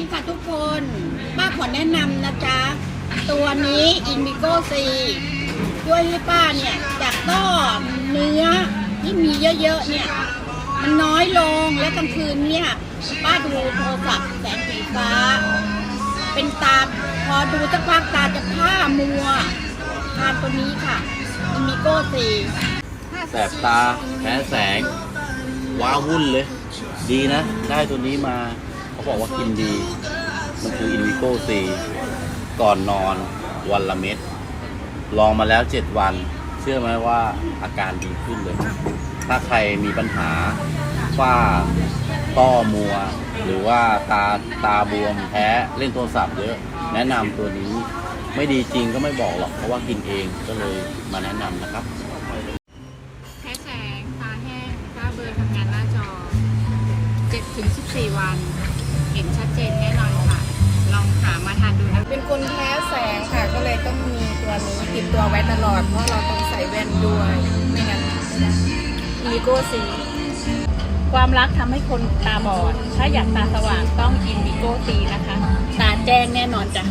ดีค่ะทุกคนป้าขอแนะนำนะจ๊ะ ตัวนี้อินดิโกซีช่วยให้ป้าเนี่ยจากต้อเนื้อที่มีเยอะๆเนี่ย มันน้อยลงและกลางคืนเนี่ย ป้าดูโทรศัพท์แสงสีฟ้า เป็นตาพอดูสักพักตาจะผ้ามัวทานตัวนี้ค่ะอินดิโกซีแสบตาแพ้แสงว้าวุ่นเลย ดีนะ ได้ตัวนี้มา เขาบอกว่ากินดี มันคืออินวิโกซีก่อนนอนวันละเม็ด ลองมาแล้ว7วัน เชื่อไหมว่าอาการดีขึ้นเลย ถ้าใครมีปัญหาฝ้าต้อมัว หรือว่าตาตาบวมแพ้เล่นโทรศัพท์เยอะ แนะนำตัวนี้ ไม่ดีจริงก็ไม่บอกหรอก เพราะว่ากินเองก็เลยมาแนะนำนะครับ 7ถึง14 วัน เห็นชัดเจนแน่นอนค่ะ ลองหามาทานดูนะเป็นคนแพ้แสงค่ะ ก็เลยต้องมีตัวนี้ติดตัวไว้ตลอด เพราะเราต้องใส่แว่นด้วย ไม่งั้นอีโก้สีความรักทำให้คนตาบอด ถ้าอยากตาสว่างต้องกินอีโกตีนะคะ ตาแจ้งแน่นอนจ้ะ